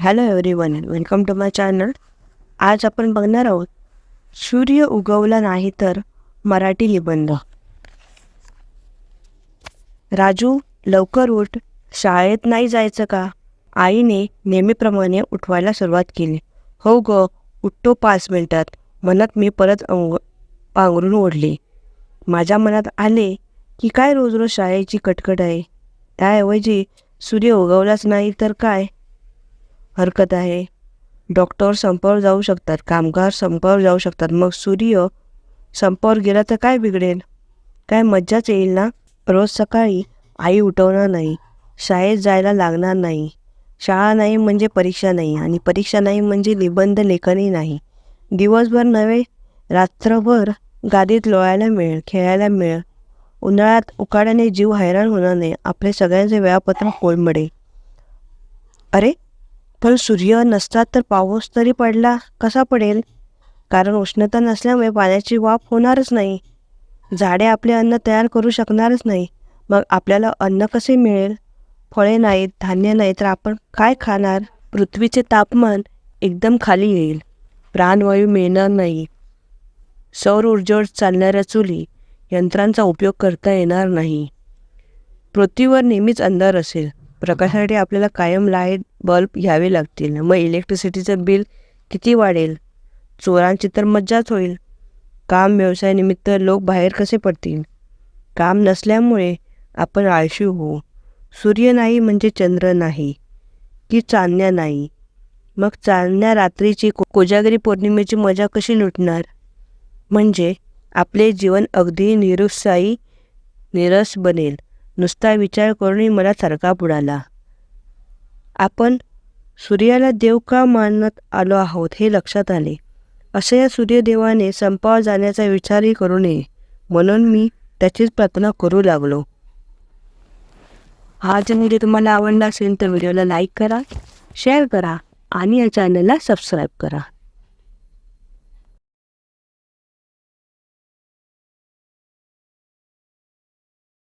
Hello everyone welcome to my channel आज आपण बघणार आहोत सूर्य उगवला नाही तर मराठी निबंध राजू लवकर उठ शाळेत नाही जायचं का? आईने नेहमीप्रमाणे उठवायला सुरुवात केली. हो ग उठतो पाच मिनिटात मनात मी परत अंग पांघरून ओढली. माझ्या मनात आले की काय रोज रोज शाळेची कटकट आहे? त्याऐवजी सूर्य उगवलाच नाही तर काय? हरकत आहे. डॉक्टर संपावर जाऊ शकतात कामगार संपावर जाऊ शकतात. मग सूर्य संपावर गेला तर काय बिघडेल? काय मज्जाच येईल ना? रोज सकाळी आई उठवणार नाही शाळेत जायला लागणार नाही. शाळा नाही म्हणजे परीक्षा नाही आणि परीक्षा नाही म्हणजे निबंध लेखनही नाही. दिवसभर नव्हे रात्रभर गादीत लोळायला मिळेल खेळायला मिळेल. उन्हाळ्यात उकाड्याने जीव हैराण होणार नाही. आपले सगळ्यांचे वेळापत्रक कोलमडे अरे पण सूर्य नसतात तर पाऊस तरी पडला कसा पडेल? कारण उष्णता नसल्यामुळे पाण्याची वाफ होणारच नाही. झाडे आपले अन्न तयार करू शकणारच नाही. मग आपल्याला अन्न कसे मिळेल? फळे नाहीत धान्य नाही तर आपण काय खाणार? पृथ्वीचे तापमान एकदम खाली येईल. प्राणवायू मिळणार नाही. सौर ऊर्जेवर चालणाऱ्या चुली यंत्रांचा उपयोग करता येणार नाही. पृथ्वीवर नेहमीच अंधार असेल. प्रकाशासाठी आपल्याला कायम लाइट बल्ब घ्यावे लागतील. मग इलेक्ट्रिसिटीचं बिल किती वाढेल? चोरांची तर मज्जाच होईल. काम व्यवसायानिमित्त लोक बाहेर कसे पडतील? काम नसल्यामुळे आपण आळशी होऊ. सूर्य नाही म्हणजे चंद्र नाही की चांदण्या नाही. मग चांदण्या रात्रीची को कोजागिरी पौर्णिमेची मजा कशी लुटणार? म्हणजे आपले जीवन अगदी निरुत्साही निरस बनेल. नुसता विचार करूनही मला सरका बुडाला. आपण सूर्याला देव का मानत आलो आहोत हे लक्षात आले. असे या सूर्यदेवाने संपावर जाण्याचा विचारही करू नये. म्हणून मी त्याचीच प्रार्थना करू लागलो. हा जर व्हिडिओ तुम्हाला आवडला असेल तर व्हिडिओला लाईक करा शेअर करा आणि या चॅनलला सबस्क्राईब करा.